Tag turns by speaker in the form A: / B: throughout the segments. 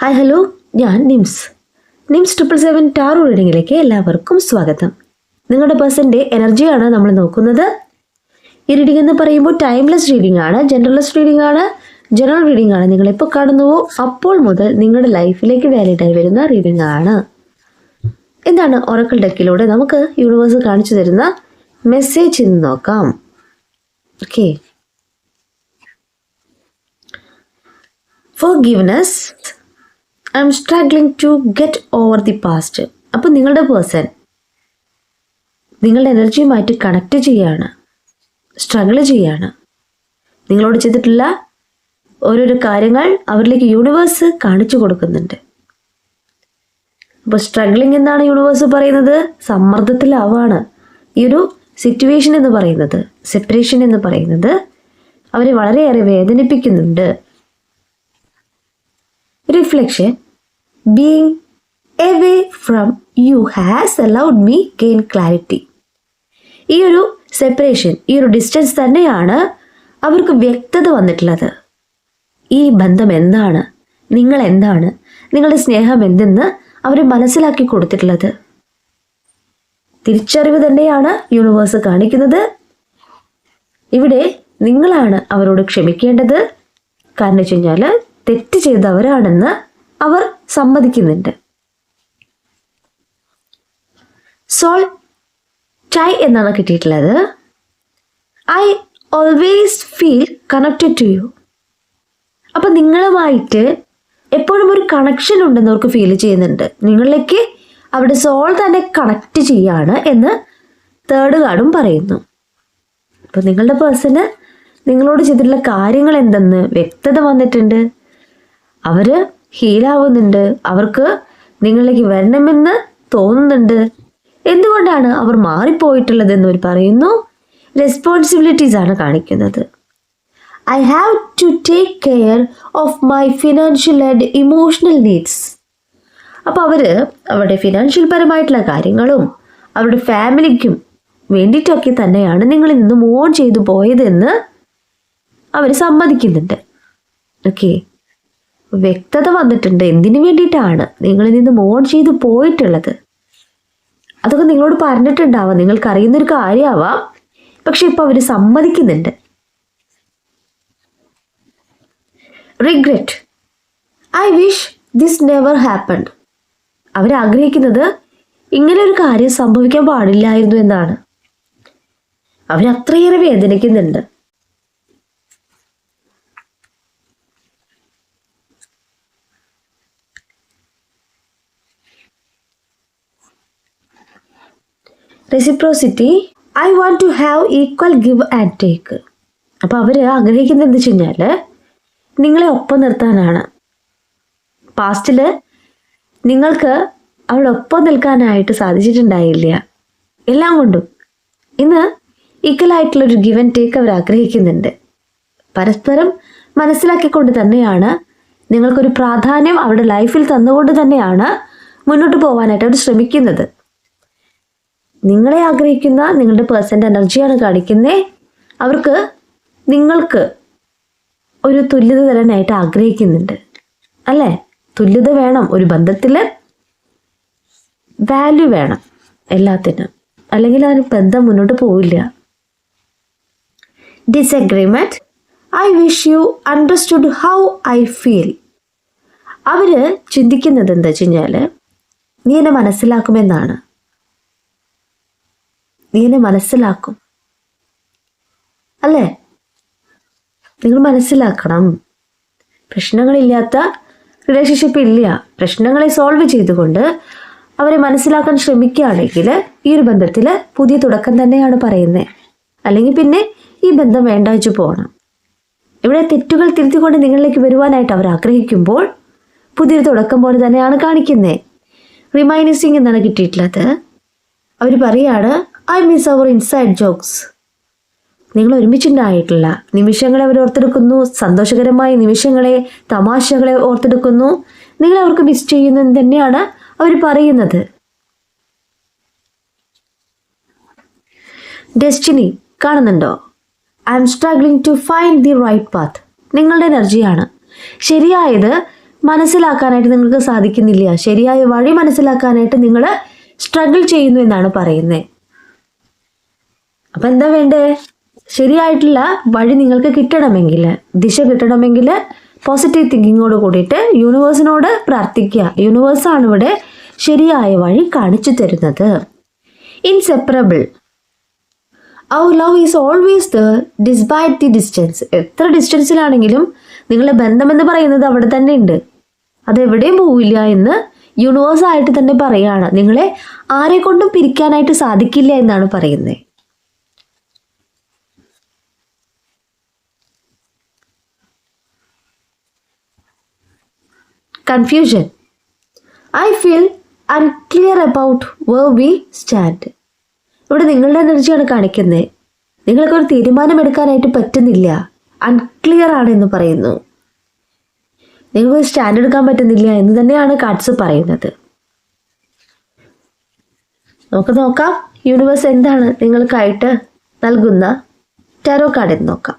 A: Hi hello ഞാൻ Nims. Nims triple seven tarot റീഡിങ്ങിലേക്ക് എല്ലാവർക്കും സ്വാഗതം. നിങ്ങളുടെ പേഴ്സന്റെ എനർജിയാണ് നമ്മൾ നോക്കുന്നത്. ഈ റീഡിംഗ് എന്ന് പറയുമ്പോൾ ടൈംലെസ് റീഡിംഗ് ആണ് ജനറൽലെസ് റീഡിംഗ് ആണ് ജനറൽ റീഡിംഗ് ആണ്. നിങ്ങൾ എപ്പോൾ കാണുന്നുവോ അപ്പോൾ മുതൽ നിങ്ങളുടെ ലൈഫിലേക്ക് വാലിഡ് ആയി വരുന്ന റീഡിംഗ് ആണ്. എന്താണ് ഒറക്കൽ ഡെക്കിലൂടെ നമുക്ക് യൂണിവേഴ്സ് കാണിച്ചു തരുന്ന മെസ്സേജ് ഇന്ന് നോക്കാം. Okay forgiveness I'm struggling to get over the past അപ്പോൾ നിങ്ങളുടെ പേഴ്സൺ നിങ്ങളുടെ എനർജിയുമായിട്ട് കണക്ട് ചെയ്യാണ്. സ്ട്രഗിൾ ചെയ്യാണ്. നിങ്ങളോട് ചെയ്തിട്ടുള്ള ഓരോരോ കാര്യങ്ങൾ അവരിലേക്ക് യൂണിവേഴ്സ് കാണിച്ചു കൊടുക്കുന്നുണ്ട്. അപ്പോൾ സ്ട്രഗ്ലിംഗ് എന്നാണ് യൂണിവേഴ്സ് പറയുന്നത്. സമ്മർദ്ദത്തിലാവാണ്. ഈ ഒരു സിറ്റുവേഷൻ എന്ന് പറയുന്നത്. സെപ്പറേഷൻ എന്ന് പറയുന്നത് അവരെ വളരെയേറെ വേദനിപ്പിക്കുന്നുണ്ട്. Reflection being away from you has allowed me gain clarity. ഈ ഒരു സെപ്പറേഷൻ ഈ ഒരു ഡിസ്റ്റൻസ് തന്നെയാണ് അവർക്ക് വ്യക്തത വന്നിട്ടുള്ളത്. ഈ ബന്ധം എന്താണ്? നിങ്ങൾ എന്താണ്? നിങ്ങളുടെ സ്നേഹം എന്തെന്ന് അവരെ മനസ്സിലാക്കി കൊടുത്തിട്ടുള്ളത്. തിരിച്ചറിവ് തന്നെയാണ് യൂണിവേഴ്സ് കാണിക്കുന്നത്. ഇവിടെ നിങ്ങളാണ് അവരോട് ക്ഷമിക്കേണ്ടത്. കാരണം വെച്ച് കഴിഞ്ഞാൽ തെറ്റ് ചെയ്തവരാണെന്ന് അവർ സമ്മതിക്കുന്നുണ്ട്. സോൾ ടൈ എന്നാണ് കിട്ടിയിട്ടുള്ളത്. I always feel connected to you. അപ്പം നിങ്ങളുമായിട്ട് എപ്പോഴും ഒരു കണക്ഷൻ ഉണ്ടെന്ന് അവർക്ക് ഫീൽ ചെയ്യുന്നുണ്ട്. നിങ്ങളിലേക്ക് അവിടെ സോൾ തന്നെ കണക്ട് ചെയ്യാണ് എന്ന് തേർഡ് കാർഡും പറയുന്നു. അപ്പോൾ നിങ്ങളുടെ പേഴ്സണ് നിങ്ങളോട് ചെയ്തിട്ടുള്ള കാര്യങ്ങൾ എന്തെന്ന് വ്യക്തത വന്നിട്ടുണ്ട്. അവർ ഹീലാവുന്നുണ്ട്. അവർക്ക് നിങ്ങളിലേക്ക് വരണമെന്ന് തോന്നുന്നുണ്ട്. എന്തുകൊണ്ടാണ് അവർ മാറിപ്പോയിട്ടുള്ളത് എന്ന് പറയുന്നു? റെസ്പോൺസിബിലിറ്റീസ് ആണ് കാണിക്കുന്നത്. I have to take care of my financial and emotional needs അപ്പോൾ അവർ അവരുടെ ഫിനാൻഷ്യൽ പരമായിട്ടുള്ള കാര്യങ്ങളും അവരുടെ ഫാമിലിക്കും വേണ്ടിയിട്ടൊക്കെ തന്നെയാണ് നിങ്ങളിൽ നിന്ന് മോൺ ചെയ്തു പോയതെന്ന് അവർ സമ്മതിക്കുന്നുണ്ട്. ഓക്കെ വ്യക്തത വന്നിട്ടുണ്ട്. എന്തിനു വേണ്ടിയിട്ടാണ് നിങ്ങളിൽ നിന്ന് മോൺ ചെയ്ത് പോയിട്ടുള്ളത്? അതൊക്കെ നിങ്ങളോട് പറഞ്ഞിട്ടുണ്ടാവാം. നിങ്ങൾക്ക് അറിയുന്നൊരു കാര്യമാവാം. പക്ഷെ ഇപ്പൊ അവർ സമ്മതിക്കുന്നുണ്ട്. Regret I wish this never happened അവരാഗ്രഹിക്കുന്നത് ഇങ്ങനെ ഒരു കാര്യം സംഭവിക്കാൻ പാടില്ലായിരുന്നു എന്നാണ്. അവരത്രയേറെ വേദനിക്കുന്നുണ്ട്. Reciprocity I want to have equal give and take അപ്പോൾ അവർ ആഗ്രഹിക്കുന്നത് എന്ന് വെച്ച് കഴിഞ്ഞാൽ നിങ്ങളെ ഒപ്പം നിർത്താനാണ്. പാസ്റ്റിൽ നിങ്ങൾക്ക് അവളൊപ്പം നിൽക്കാനായിട്ട് സാധിച്ചിട്ടുണ്ടായില്ല. എല്ലാം കൊണ്ടും. ഇന്ന് ഈക്വലായിട്ടുള്ളൊരു ഗിവ് ആൻഡ് ടേക്ക് അവർ ആഗ്രഹിക്കുന്നുണ്ട്. പരസ്പരം മനസ്സിലാക്കിക്കൊണ്ട് തന്നെയാണ് നിങ്ങൾക്കൊരു പ്രാധാന്യം അവരുടെ ലൈഫിൽ തന്നുകൊണ്ട് തന്നെയാണ് മുന്നോട്ട് പോകാനായിട്ട് അവർ ശ്രമിക്കുന്നത്. നിങ്ങളെ ആഗ്രഹിക്കുന്ന നിങ്ങളുടെ പേഴ്സന്റെ എനർജിയാണ് കാണിക്കുന്നത് അവർക്ക് നിങ്ങൾക്ക് ഒരു തുല്യത തരാനായിട്ട് ആഗ്രഹിക്കുന്നുണ്ട്. അല്ലേ? തുല്യത വേണം ഒരു ബന്ധത്തിൽ വാല്യൂ വേണം എല്ലാത്തിനും. അല്ലെങ്കിൽ ആ ബന്ധം മുന്നോട്ട് പോവില്ല. Disagreement I wish you understood how I feel അവർ ചിന്തിക്കുന്നത് എന്താ വെച്ച് കഴിഞ്ഞാൽ നീ എന്നെ മനസ്സിലാക്കുമെന്നാണ്. നീ എന്നെ മനസ്സിലാക്കും. അല്ലേ? നിങ്ങൾ മനസ്സിലാക്കണം. പ്രശ്നങ്ങളില്ലാത്ത റിലേഷൻഷിപ്പ് ഇല്ല. പ്രശ്നങ്ങളെ സോൾവ് ചെയ്തുകൊണ്ട് അവരെ മനസ്സിലാക്കാൻ ശ്രമിക്കുകയാണെങ്കിൽ ഈ ഒരു ബന്ധത്തിൽ പുതിയ തുടക്കം തന്നെയാണ് പറയുന്നത്. അല്ലെങ്കിൽ പിന്നെ ഈ ബന്ധം വേണ്ട വെച്ച് പോകണം. ഇവിടെ തെറ്റുകൾ തിരുത്തിക്കൊണ്ട് നിങ്ങളിലേക്ക് വരുവാനായിട്ട് അവർ ആഗ്രഹിക്കുമ്പോൾ പുതിയൊരു തുടക്കം പോലെ തന്നെയാണ് കാണിക്കുന്നത്. റിമൈനസിങ് എന്നാണ് കിട്ടിയിട്ടുള്ളത്. അവർ പറയാണ് I miss our inside jokes നിങ്ങൾ ഒരുമിച്ചുണ്ടായിട്ടില്ല നിമിഷങ്ങളെ അവർ ഓർത്തെടുക്കുന്നു സന്തോഷകരമായ നിമിഷങ്ങളെ തമാശകളെ ഓർത്തെടുക്കുന്നു. നിങ്ങൾ അവർക്ക് മിസ് ചെയ്യുന്നു എന്ന് തന്നെയാണ് അവർ പറയുന്നത്. ഡെസ്റ്റിനി കാണുന്നുണ്ടോ? I'm struggling to find the right path നിങ്ങളുടെ എനർജിയാണ്. ശരിയായത് മനസ്സിലാക്കാനായിട്ട് നിങ്ങൾക്ക് സാധിക്കുന്നില്ല. ശരിയായ വഴി മനസ്സിലാക്കാനായിട്ട് നിങ്ങൾ സ്ട്രഗിൾ ചെയ്യുന്നു എന്നാണ് പറയുന്നത്. അപ്പം എന്താ വേണ്ടേ? ശരിയായിട്ടുള്ള വഴി നിങ്ങൾക്ക് കിട്ടണമെങ്കിൽ ദിശ കിട്ടണമെങ്കിൽ പോസിറ്റീവ് തിങ്കിങ്ങോട് കൂടിയിട്ട് യൂണിവേഴ്സിനോട് പ്രാർത്ഥിക്കുക. യൂണിവേഴ്സാണ് ഇവിടെ ശരിയായ വഴി കാണിച്ചു തരുന്നത്. Inseparable our love is always the despite the distance എത്ര ഡിസ്റ്റൻസിലാണെങ്കിലും നിങ്ങളെ ബന്ധമെന്ന് പറയുന്നത് അവിടെ തന്നെ ഉണ്ട്. അത് എവിടെയും പോവില്ല എന്ന് യൂണിവേഴ്സായിട്ട് തന്നെ പറയുകയാണ് നിങ്ങളെ ആരെക്കൊണ്ടും പിരിക്കാനായിട്ട് സാധിക്കില്ല എന്നാണ് പറയുന്നത്. Confusion I feel unclear about where we stand. ഇവിടെ നിങ്ങളുടെ എനർജിയാണ് കാണിക്കുന്നത്. നിങ്ങൾക്ക് ഒരു തീരുമാനം എടുക്കാനായിട്ട് പറ്റുന്നില്ല. അൺക്ലിയർ ആണ് എന്ന് പറയുന്നു. നിങ്ങൾക്ക് സ്റ്റാൻഡ് എടുക്കാൻ പറ്റുന്നില്ല എന്ന് തന്നെയാണ് കാർഡ്സ് പറയുന്നത്. നമുക്ക് നോക്കാം. യൂണിവേഴ്സ് എന്താണ് നിങ്ങൾക്കായിട്ട് നൽകുന്ന ടാരോ കാർഡ് എന്ന് നോക്കാം.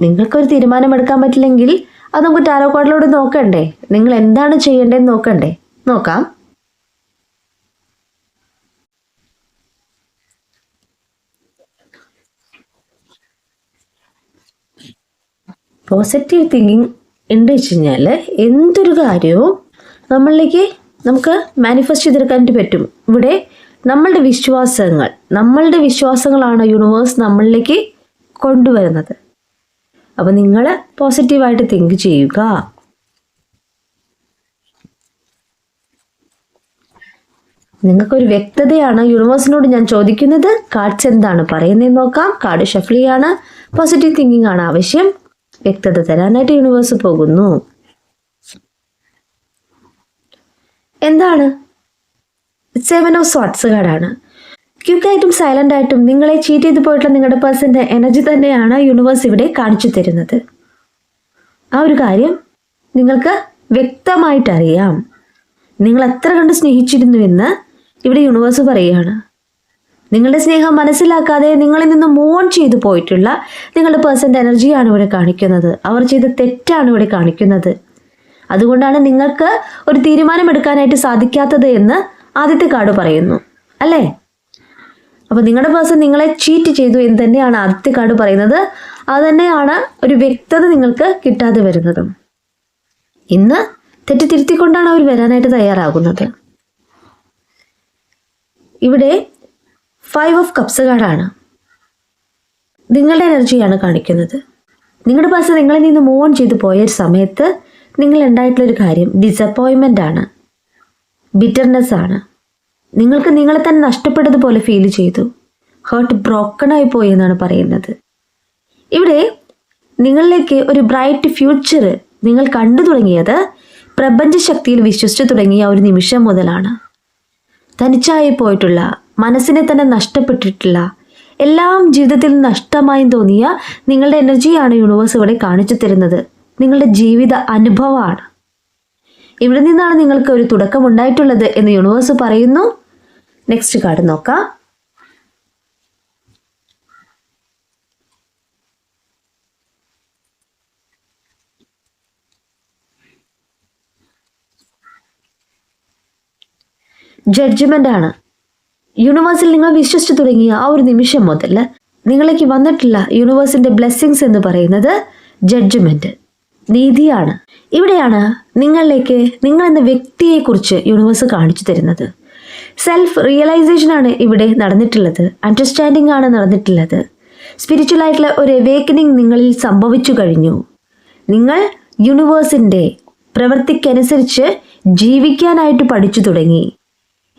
A: നിങ്ങൾക്കൊരു തീരുമാനം എടുക്കാൻ പറ്റില്ലെങ്കിൽ അത് നമുക്ക് ടാരോ കാർഡിലൂടെ നോക്കണ്ടേ? നിങ്ങൾ എന്താണ് ചെയ്യേണ്ടതെന്ന് നോക്കണ്ടേ? നോക്കാം. പോസിറ്റീവ് തിങ്കിങ് ഉണ്ട് വെച്ച് കഴിഞ്ഞാൽ എന്തൊരു കാര്യവും നമ്മളിലേക്ക് നമുക്ക് മാനിഫെസ്റ്റ് ചെയ്തെടുക്കാൻ പറ്റും. ഇവിടെ നമ്മളുടെ വിശ്വാസങ്ങൾ നമ്മളുടെ വിശ്വാസങ്ങളാണ് യൂണിവേഴ്സ് നമ്മളിലേക്ക് കൊണ്ടുവരുന്നത്. അപ്പോൾ നിങ്ങൾ പോസിറ്റീവായിട്ട് തിങ്ക് ചെയ്യുക. നിങ്ങൾക്കൊരു വ്യക്തതയാണ് യൂണിവേഴ്സിനോട് ഞാൻ ചോദിക്കുന്നത്. കാർഡ്സ് എന്താണ് പറയുന്നത് നോക്കാം. കാർഡ് ഷഫ്ലിയാണ് പോസിറ്റീവ് തിങ്കിങ് ആണ് ആവശ്യം. വ്യക്തത തരാനായിട്ട് യൂണിവേഴ്സ് പോകുന്നു. എന്താണ്? സെവൻ ഓഫ് സ്വാട്സ് കാർഡാണ് ക്യുക്കായിട്ടും സൈലന്റ് ആയിട്ടും നിങ്ങളെ ചീറ്റ് ചെയ്ത് പോയിട്ടുള്ള നിങ്ങളുടെ പേഴ്സന്റെ എനർജി തന്നെയാണ് യൂണിവേഴ്സ് ഇവിടെ കാണിച്ചു തരുന്നത്. ആ ഒരു കാര്യം നിങ്ങൾക്ക് വ്യക്തമായിട്ടറിയാം നിങ്ങൾ എത്ര കണ്ട് സ്നേഹിച്ചിരുന്നുവെന്ന് ഇവിടെ യൂണിവേഴ്സ് പറയുകയാണ്. നിങ്ങളുടെ സ്നേഹം മനസ്സിലാക്കാതെ നിങ്ങളിൽ നിന്ന് മോൺ ചെയ്തു പോയിട്ടുള്ള നിങ്ങളുടെ പേഴ്സന്റെ എനർജിയാണ് ഇവിടെ കാണിക്കുന്നത്. അവർ ചെയ്ത തെറ്റാണ് ഇവിടെ കാണിക്കുന്നത്. അതുകൊണ്ടാണ് നിങ്ങൾക്ക് ഒരു തീരുമാനമെടുക്കാനായിട്ട് സാധിക്കാത്തത് എന്ന് ആദ്യത്തെ കാർഡ് പറയുന്നു. അല്ലേ? അപ്പോൾ നിങ്ങളുടെ പേഴ്സൺ നിങ്ങളെ ചീറ്റ് ചെയ്തു എന്ന് തന്നെയാണ് ആദ്യത്തെ കാർഡ് പറയുന്നത്. അത് തന്നെയാണ് ഒരു വ്യക്തത നിങ്ങൾക്ക് കിട്ടാതെ വരുന്നതും. ഇന്ന് തെറ്റ് തിരുത്തിക്കൊണ്ടാണ് അവർ വരാനായിട്ട് തയ്യാറാകുന്നത്. ഇവിടെ ഫൈവ് ഓഫ് കപ്സ് കാർഡാണ്. നിങ്ങളുടെ എനർജിയാണ് കാണിക്കുന്നത്. നിങ്ങളുടെ പേഴ്സൺ നിങ്ങളിൽ നിന്ന് മൂവ് ഓൺ ചെയ്തു പോയ ഒരു സമയത്ത് നിങ്ങൾ ഉണ്ടായിട്ടുള്ളൊരു കാര്യം ഡിസപ്പോയിൻമെന്റ് ആണ്. ബിറ്റർനെസ് ആണ്. നിങ്ങൾക്ക് നിങ്ങളെ തന്നെ നഷ്ടപ്പെട്ടതുപോലെ ഫീൽ ചെയ്തു. ഹേർട്ട് ബ്രോക്കൺ ആയി പോയി എന്നാണ് പറയുന്നത്. ഇവിടെ നിങ്ങളിലേക്ക് ഒരു ബ്രൈറ്റ് ഫ്യൂച്ചർ നിങ്ങൾ കണ്ടു തുടങ്ങിയത് പ്രപഞ്ചശക്തിയിൽ വിശ്വസിച്ചു തുടങ്ങിയ ഒരു നിമിഷം മുതലാണ്. തനിച്ചായി പോയിട്ടുള്ള മനസ്സിനെ തന്നെ നഷ്ടപ്പെട്ടിട്ടുള്ള എല്ലാം ജീവിതത്തിൽ നഷ്ടമായി തോന്നിയ നിങ്ങളുടെ എനർജിയാണ് യൂണിവേഴ്സ് ഇവിടെ കാണിച്ചു തരുന്നത്. നിങ്ങളുടെ ജീവിത അനുഭവമാണ്. ഇവിടെ നിന്നാണ് നിങ്ങൾക്ക് ഒരു തുടക്കം ഉണ്ടായിട്ടുള്ളത് എന്ന് യൂണിവേഴ്സ് പറയുന്നു. നെക്സ്റ്റ് കാർഡ് നോക്കാം. ജഡ്ജ്മെന്റ് ആണ്. യൂണിവേഴ്സിൽ നിങ്ങൾ വിശ്വസിച്ചു തുടങ്ങിയ ആ ഒരു നിമിഷം മുതൽ നിങ്ങളേക്ക് വന്നിട്ടില്ല യൂണിവേഴ്സിന്റെ ബ്ലെസ്സിങ്സ് എന്ന് പറയുന്നത് ജഡ്ജ്മെന്റ് നീതിയാണ്. ഇവിടെയാണ് നിങ്ങളിലേക്ക് നിങ്ങൾ എന്ന വ്യക്തിയെക്കുറിച്ച് യൂണിവേഴ്സ് കാണിച്ചു തരുന്നത്. സെൽഫ് റിയലൈസേഷൻ ആണ് ഇവിടെ നടന്നിട്ടുള്ളത്. അണ്ടർസ്റ്റാൻഡിംഗ് ആണ് നടന്നിട്ടുള്ളത്. സ്പിരിച്വൽ ആയിട്ടുള്ള ഒരു അവേക്കനിങ് നിങ്ങളിൽ സംഭവിച്ചു കഴിഞ്ഞു. നിങ്ങൾ യൂണിവേഴ്സിന്റെ പ്രവൃത്തിക്കനുസരിച്ച് ജീവിക്കാനായിട്ട് പഠിച്ചു തുടങ്ങി.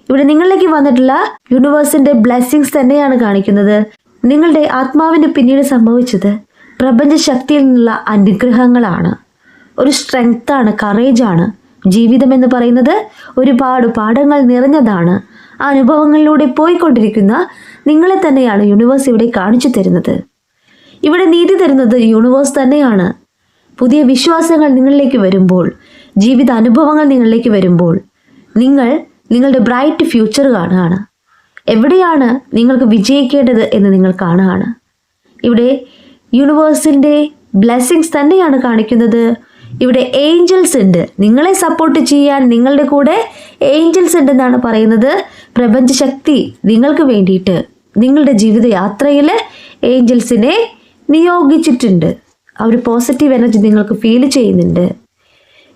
A: ഇവിടെ നിങ്ങളിലേക്ക് വന്നിട്ടുള്ള യൂണിവേഴ്സിന്റെ ബ്ലെസ്സിങ്സ് തന്നെയാണ് കാണിക്കുന്നത്. നിങ്ങളുടെ ആത്മാവിന് പിന്നീട് സംഭവിച്ചത് പ്രപഞ്ച ശക്തിയിൽ നിന്നുള്ള അനുഗ്രഹങ്ങളാണ്. ഒരു സ്ട്രെങ്ത്താണ് കറേജാണ് ജീവിതം എന്ന് പറയുന്നത് ഒരുപാട് പാഠങ്ങൾ നിറഞ്ഞതാണ്. ആ അനുഭവങ്ങളിലൂടെ പോയിക്കൊണ്ടിരിക്കുന്ന നിങ്ങളെ തന്നെയാണ് യൂണിവേഴ്സ് ഇവിടെ കാണിച്ചു തരുന്നത്. ഇവിടെ നീതി തരുന്നത് യൂണിവേഴ്സ് തന്നെയാണ്. പുതിയ വിശ്വാസങ്ങൾ നിങ്ങളിലേക്ക് വരുമ്പോൾ ജീവിത അനുഭവങ്ങൾ നിങ്ങളിലേക്ക് വരുമ്പോൾ നിങ്ങൾ നിങ്ങളുടെ ബ്രൈറ്റ് ഫ്യൂച്ചർ കാണുകയാണ്. എവിടെയാണ് നിങ്ങൾക്ക് വിജയിക്കേണ്ടത് എന്ന് നിങ്ങൾ കാണുകയാണ്. ഇവിടെ യൂണിവേഴ്സിന്റെ ബ്ലെസ്സിങ്സ് തന്നെയാണ് കാണിക്കുന്നത്. ഇവിടെ ഏഞ്ചൽസ് ഉണ്ട്. നിങ്ങളെ സപ്പോർട്ട് ചെയ്യാൻ നിങ്ങളുടെ കൂടെ ഏഞ്ചൽസ് ഉണ്ടെന്നാണ് പറയുന്നത്. പ്രപഞ്ചശക്തി നിങ്ങൾക്ക് വേണ്ടിയിട്ട് നിങ്ങളുടെ ജീവിതയാത്രയിൽ ഏഞ്ചൽസിനെ നിയോഗിച്ചിട്ടുണ്ട്. ആ ഒരു പോസിറ്റീവ് എനർജി നിങ്ങൾക്ക് ഫീൽ ചെയ്യുന്നുണ്ട്.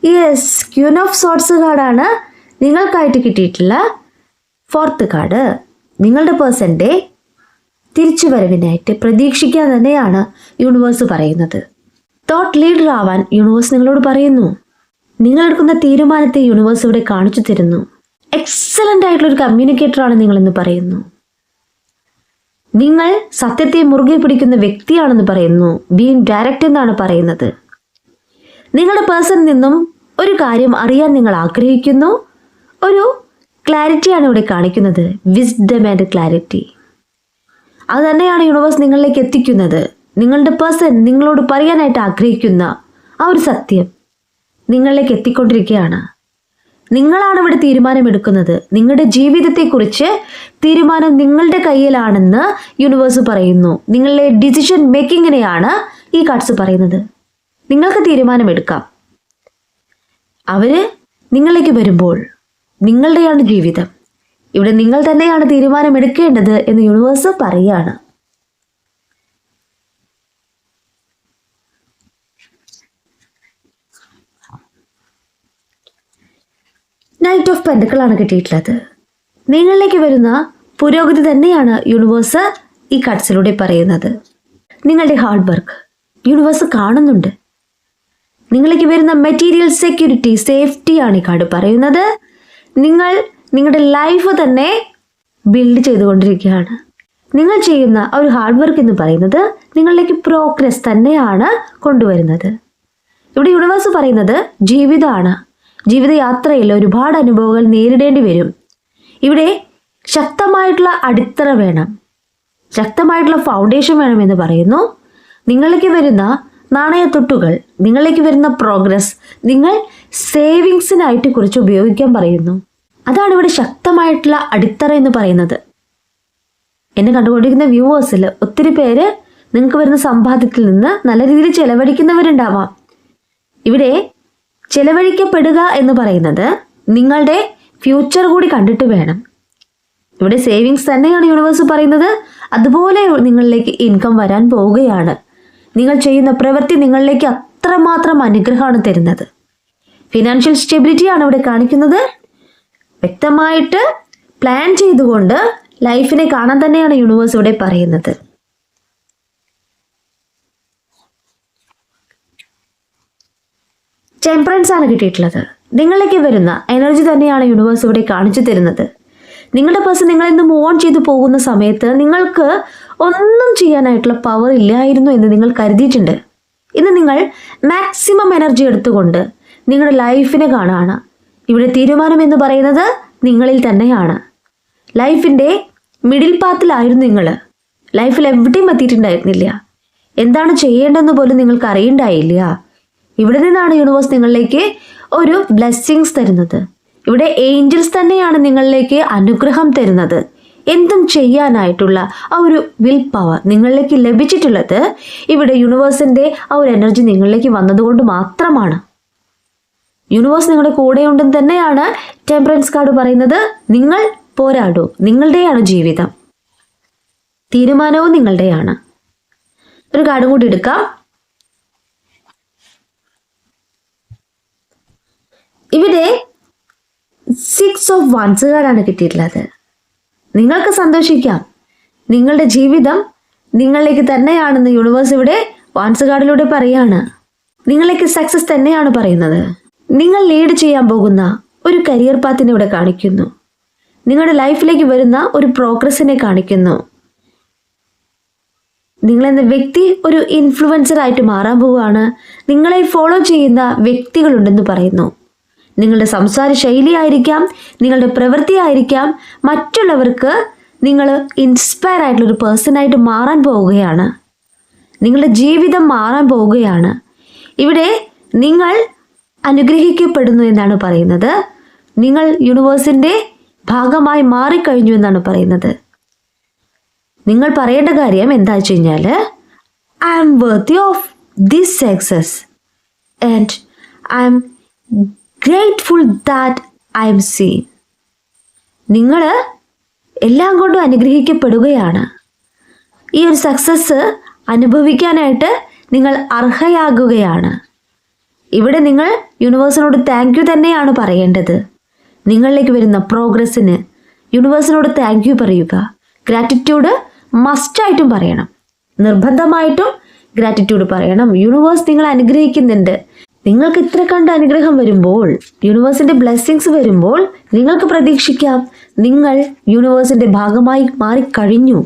A: യെസ് ക്യൂൻ ഓഫ് സോട്സ് കാർഡാണ് നിങ്ങൾക്കായിട്ട് കിട്ടിയിട്ടുള്ള ഫോർത്ത് കാർഡ് നിങ്ങളുടെ പേഴ്സന്റെ തിരിച്ചുവരവിനായിട്ട് പ്രതീക്ഷിക്കാൻ തന്നെയാണ് യൂണിവേഴ്സ് പറയുന്നത്. തോട്ട് ലീഡർ ആവാൻ യൂണിവേഴ്സ് നിങ്ങളോട് പറയുന്നു. നിങ്ങൾ എടുക്കുന്ന തീരുമാനത്തെ യൂണിവേഴ്സ് ഇവിടെ കാണിച്ചു തരുന്നു. എക്സലന്റ് ആയിട്ടുള്ള ഒരു കമ്മ്യൂണിക്കേറ്ററാണ് നിങ്ങളെന്ന് പറയുന്നു. നിങ്ങൾ സത്യത്തെ മുറുകെ പിടിക്കുന്ന വ്യക്തിയാണെന്ന് പറയുന്നു. ബീങ് ഡയറക്റ്റ് എന്നാണ് പറയുന്നത്. നിങ്ങളുടെ പേഴ്സണിൽ നിന്നും ഒരു കാര്യം അറിയാൻ നിങ്ങൾ ആഗ്രഹിക്കുന്നു. ഒരു ക്ലാരിറ്റിയാണ് ഇവിടെ കാണിക്കുന്നത്. വിസ്ഡം ആൻഡ് ക്ലാരിറ്റി അത് തന്നെയാണ് യൂണിവേഴ്സ് നിങ്ങളിലേക്ക് എത്തിക്കുന്നത്. നിങ്ങളുടെ പേഴ്സൺ നിങ്ങളോട് പറയാനായിട്ട് ആഗ്രഹിക്കുന്ന ആ ഒരു സത്യം നിങ്ങളിലേക്ക് എത്തിക്കൊണ്ടിരിക്കുകയാണ്. നിങ്ങളാണ് ഇവിടെ തീരുമാനമെടുക്കുന്നത്. നിങ്ങളുടെ ജീവിതത്തെക്കുറിച്ച് തീരുമാനം നിങ്ങളുടെ കയ്യിലാണെന്ന് യൂണിവേഴ്സ് പറയുന്നു. നിങ്ങളുടെ ഡിസിഷൻ മേക്കിങ്ങിനെയാണ് ഈ കാർഡ്സ് പറയുന്നത്. നിങ്ങൾക്ക് തീരുമാനമെടുക്കാം. അവർ നിങ്ങളിലേക്ക് വരുമ്പോൾ നിങ്ങളുടെയാണ് ജീവിതം. ഇവിടെ നിങ്ങൾ തന്നെയാണ് തീരുമാനമെടുക്കേണ്ടത് എന്ന് യൂണിവേഴ്സ് പറയുകയാണ്. നൈറ്റ് ഓഫ് പെൻഡുക്കളാണ് കിട്ടിയിട്ടുള്ളത്. നിങ്ങളിലേക്ക് വരുന്ന പുരോഗതി തന്നെയാണ് യൂണിവേഴ്സ് ഈ കട്സിലൂടെ പറയുന്നത്. നിങ്ങളുടെ ഹാർഡ് വർക്ക് യൂണിവേഴ്സ് കാണുന്നുണ്ട്. നിങ്ങളിലേക്ക് വരുന്ന മെറ്റീരിയൽ സെക്യൂരിറ്റി സേഫ്റ്റിയാണ് ഈ കാർഡ് പറയുന്നത്. നിങ്ങൾ നിങ്ങളുടെ ലൈഫ് തന്നെ ബിൽഡ് ചെയ്തുകൊണ്ടിരിക്കുകയാണ്. നിങ്ങൾ ചെയ്യുന്ന ഒരു ഹാർഡ് വർക്ക് എന്ന് പറയുന്നത് നിങ്ങളിലേക്ക് പ്രോഗ്രസ് തന്നെയാണ് കൊണ്ടുവരുന്നത്. ഇവിടെ യൂണിവേഴ്സ് പറയുന്നത് ജീവിതമാണ്. ജീവിതയാത്രയിൽ ഒരുപാട് അനുഭവങ്ങൾ നേരിടേണ്ടി വരും. ഇവിടെ ശക്തമായിട്ടുള്ള അടിത്തറ വേണം. ശക്തമായിട്ടുള്ള ഫൗണ്ടേഷൻ വേണമെന്ന് പറയുന്നു. നിങ്ങളിലേക്ക് വരുന്ന നാണയത്തൊട്ടുകൾ നിങ്ങളിലേക്ക് വരുന്ന പ്രോഗ്രസ് നിങ്ങൾ സേവിങ്സിനായിട്ട് കുറിച്ച് ഉപയോഗിക്കാൻ പറയുന്നു. അതാണ് ഇവിടെ ശക്തമായിട്ടുള്ള അടിത്തറ എന്ന് പറയുന്നത്. എന്നെ കണ്ടുകൊണ്ടിരിക്കുന്ന വ്യൂവേഴ്സിൽ ഒത്തിരി പേര് നിങ്ങൾക്ക് വരുന്ന സമ്പാദ്യത്തിൽ നിന്ന് നല്ല രീതിയിൽ ചെലവഴിക്കുന്നവരുണ്ടാവാം. ഇവിടെ ചെലവഴിക്കപ്പെടുക എന്ന് പറയുന്നത് നിങ്ങളുടെ ഫ്യൂച്ചർ കൂടി കണ്ടിട്ട് വേണം. ഇവിടെ സേവിങ്സ് തന്നെയാണ് യൂണിവേഴ്സ് പറയുന്നത്. അതുപോലെ നിങ്ങളിലേക്ക് ഇൻകം വരാൻ പോവുകയാണ്. നിങ്ങൾ ചെയ്യുന്ന പ്രവൃത്തി നിങ്ങളിലേക്ക് അത്രമാത്രം അനുഗ്രഹമാണ് തരുന്നത്. ഫിനാൻഷ്യൽ സ്റ്റെബിലിറ്റിയാണ് ഇവിടെ കാണിക്കുന്നത്. വ്യക്തമായിട്ട് പ്ലാൻ ചെയ്തുകൊണ്ട് ലൈഫിനെ കാണാൻ തന്നെയാണ് യൂണിവേഴ്സ് ഇവിടെ പറയുന്നത്. ടെമ്പറൻസ് ആണ് കിട്ടിയിട്ടുള്ളത്. നിങ്ങളിലേക്ക് വരുന്ന എനർജി തന്നെയാണ് യൂണിവേഴ്സ് ഇവിടെ കാണിച്ചു തരുന്നത്. നിങ്ങളുടെ പേഴ്സൺ നിങ്ങളിൽ നിന്ന് മൂവ് ഓൺ ചെയ്തു പോകുന്ന സമയത്ത് നിങ്ങൾക്ക് ഒന്നും ചെയ്യാനായിട്ടുള്ള പവർ ഇല്ലായിരുന്നു എന്ന് നിങ്ങൾ കരുതിയിട്ടുണ്ട്. ഇന്ന് നിങ്ങൾ മാക്സിമം എനർജി എടുത്തുകൊണ്ട് നിങ്ങളുടെ ലൈഫിനെ കാണുകയാണ്. ഇവിടെ തീരുമാനം എന്ന് പറയുന്നത് നിങ്ങളിൽ തന്നെയാണ്. ലൈഫിന്റെ മിഡിൽ പാത്തിലായിരുന്നു നിങ്ങൾ. ലൈഫിൽ എവിടെയും എത്തിയിട്ടുണ്ടായിരുന്നില്ല. എന്താണ് ചെയ്യേണ്ടതെന്ന് പോലും നിങ്ങൾക്ക് അറിയണ്ടായില്ല. ഇവിടെ നിന്നാണ് യൂണിവേഴ്സ് നിങ്ങളിലേക്ക് ഒരു ബ്ലെസ്സിങ്സ് തരുന്നത്. ഇവിടെ ഏഞ്ചൽസ് തന്നെയാണ് നിങ്ങളിലേക്ക് അനുഗ്രഹം തരുന്നത്. എന്തും ചെയ്യാനായിട്ടുള്ള ആ ഒരു വിൽ പവർ നിങ്ങളിലേക്ക് ലഭിച്ചിട്ടുള്ളത് ഇവിടെ യൂണിവേഴ്സിന്റെ ആ ഒരു എനർജി നിങ്ങളിലേക്ക് വന്നതുകൊണ്ട് മാത്രമാണ്. യൂണിവേഴ്സ് നിങ്ങളുടെ കൂടെയുണ്ടെന്ന് തന്നെയാണ് ടെമ്പറൻസ് കാർഡ് പറയുന്നത്. നിങ്ങൾ പോരാടൂ. നിങ്ങളുടെയാണ് ജീവിതം. തീരുമാനവും നിങ്ങളുടെയാണ്. ഒരു കാർഡും കൂടി എടുക്കാം. ഇവിടെ സിക്സ് ഓഫ് വൺസുകാരാണ് കിട്ടിയിട്ടുള്ളത്. നിങ്ങൾക്ക് സന്തോഷിക്കാം. നിങ്ങളുടെ ജീവിതം നിങ്ങളിലേക്ക് തന്നെയാണെന്ന് യൂണിവേഴ്സ് ഇവിടെ വൺസ് കാർഡിലൂടെ പറയാണ്. നിങ്ങളിലേക്ക് സക്സസ് തന്നെയാണ് പറയുന്നത്. നിങ്ങൾ ലീഡ് ചെയ്യാൻ പോകുന്ന ഒരു കരിയർ പാത്തിനെ ഇവിടെ കാണിക്കുന്നു. നിങ്ങളുടെ ലൈഫിലേക്ക് വരുന്ന ഒരു പ്രോഗ്രസിനെ കാണിക്കുന്നു. നിങ്ങളെന്ന വ്യക്തി ഒരു ഇൻഫ്ലുവൻസർ ആയിട്ട് മാറാൻ പോവുകയാണ്. നിങ്ങളെ ഫോളോ ചെയ്യുന്ന വ്യക്തികളുണ്ടെന്ന് പറയുന്നു. നിങ്ങളുടെ സംസാര ശൈലിയായിരിക്കാം നിങ്ങളുടെ പ്രവൃത്തി ആയിരിക്കാം മറ്റുള്ളവർക്ക് നിങ്ങൾ ഇൻസ്പയർ ആയിട്ടുള്ള ഒരു പേഴ്സണായിട്ട് മാറാൻ പോവുകയാണ്. നിങ്ങളുടെ ജീവിതം മാറാൻ പോവുകയാണ്. ഇവിടെ നിങ്ങൾ അനുഗ്രഹിക്കപ്പെടുന്നു എന്നാണ് പറയുന്നത്. നിങ്ങൾ യൂണിവേഴ്സിന്റെ ഭാഗമായി മാറിക്കഴിഞ്ഞു എന്നാണ് പറയുന്നത്. നിങ്ങൾ പറയേണ്ട കാര്യം എന്താ വെച്ച് കഴിഞ്ഞാൽ I am worthy of this success and I'm grateful that I'm seen നിങ്ങൾ എല്ലാം കൊണ്ടും അനുഗ്രഹിക്കപ്പെടുകയാണ്. ഈ ഒരു സക്സസ് അനുഭവിക്കാനായിട്ട് നിങ്ങൾ അർഹയാകുകയാണ്. ഇവിടെ നിങ്ങൾ യൂണിവേഴ്സിനോട് താങ്ക് യു തന്നെയാണ് പറയേണ്ടത്. നിങ്ങളിലേക്ക് വരുന്ന പ്രോഗ്രസ്സിന് യൂണിവേഴ്സിനോട് താങ്ക് യു പറയുക. ഗ്രാറ്റിറ്റ്യൂഡ് മസ്റ്റായിട്ടും പറയണം. നിർബന്ധമായിട്ടും ഗ്രാറ്റിറ്റ്യൂഡ് പറയണം. യൂണിവേഴ്സ് നിങ്ങൾ അനുഗ്രഹിക്കുന്നുണ്ട്. നിങ്ങൾക്ക് ഇത്ര കണ്ട അനുഗ്രഹം വരുമ്പോൾ യൂണിവേഴ്സിന്റെ ബ്ലെസ്സിങ്സ് വരുമ്പോൾ നിങ്ങൾക്ക് പ്രതീക്ഷിക്കാം. നിങ്ങൾ യൂണിവേഴ്സിന്റെ ഭാഗമായി മാറിക്കഴിഞ്ഞു.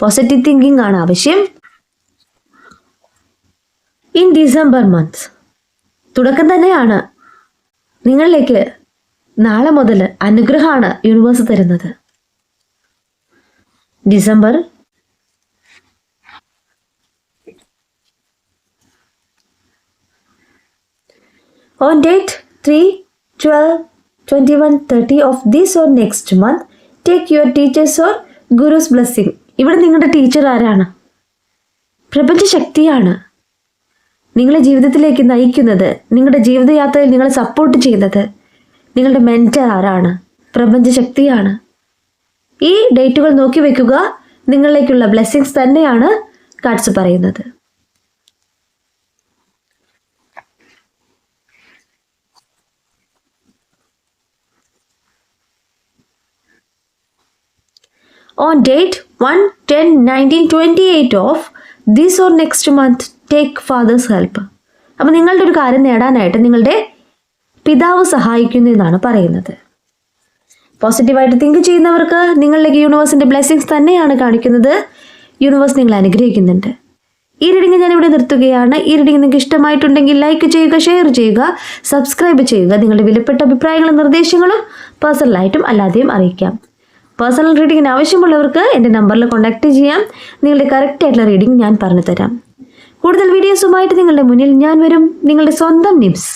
A: പോസിറ്റീവ് തിങ്കിങ് ആണ് ആവശ്യം. ഇൻ ഡിസംബർ മന്ത് തുടക്കം തന്നെയാണ്. നിങ്ങളിലേക്ക് നാളെ മുതൽ അനുഗ്രഹമാണ് യൂണിവേഴ്സ് തരുന്നത്. December On date 3, 12, 21, 30 of this or next month, take your teachers or Guru's blessing. ഇവിടെ നിങ്ങളുടെ ടീച്ചർ ആരാണ്? പ്രപഞ്ച ശക്തിയാണ്. നിങ്ങളെ ജീവിതത്തിലേക്ക് നയിക്കുന്നത് നിങ്ങളുടെ ജീവിതയാത്രയിൽ നിങ്ങളെ സപ്പോർട്ട് ചെയ്യുന്നത് നിങ്ങളുടെ മെന്റർ ആരാണ്? പ്രപഞ്ച ശക്തിയാണ്. ഈ ഡേറ്റുകൾ നോക്കി വെക്കുക നിങ്ങളിലേക്കുള്ള ബ്ലെസ്സിങ്സ് തന്നെയാണ് കാർഡ്സ് പറയുന്നത്. On date 1 10 19 28 of this or next month take father's help. അപ്പോൾ നിങ്ങളുടെ ഒരു കാര്യം നേടാനായിട്ട് നിങ്ങളുടെ പിതാവ് സഹായിക്കുന്നു എന്നാണ് പറയുന്നത്. പോസിറ്റീവായിട്ട് തിങ്ക് ചെയ്യുന്നവർക്ക് നിങ്ങളിലേക്ക് യൂണിവേഴ്സിന്റെ ബ്ലെസ്സിങ്സ് തന്നെയാണ് കാണിക്കുന്നത്. യൂണിവേഴ്സ് നിങ്ങളെ അനുഗ്രഹിക്കുന്നുണ്ട്. ഈ റീഡിംഗ് ഞാനിവിടെ നിർത്തുകയാണ്. ഈ റീഡിംഗ് നിങ്ങൾക്ക് ഇഷ്ടമായിട്ടുണ്ടെങ്കിൽ ലൈക്ക് ചെയ്യുക ഷെയർ ചെയ്യുക സബ്സ്ക്രൈബ് ചെയ്യുക. നിങ്ങളുടെ വിലപ്പെട്ട അഭിപ്രായങ്ങളും നിർദ്ദേശങ്ങളും പേഴ്സണലായിട്ടും അല്ലാതെയും അറിയിക്കാം. പേഴ്സണൽ റീഡിങ്ങിന് ആവശ്യമുള്ളവർക്ക് എന്റെ നമ്പറിൽ കോൺടാക്റ്റ് ചെയ്യാം. നിങ്ങളുടെ കറക്റ്റ് ആയിട്ടുള്ള റീഡിംഗ് ഞാൻ പറഞ്ഞു തരാം കൂടുതൽ വീഡിയോസുമായിട്ട് നിങ്ങളുടെ മുന്നിൽ ഞാൻ വരും. നിങ്ങളുടെ സ്വന്തം നിംസ്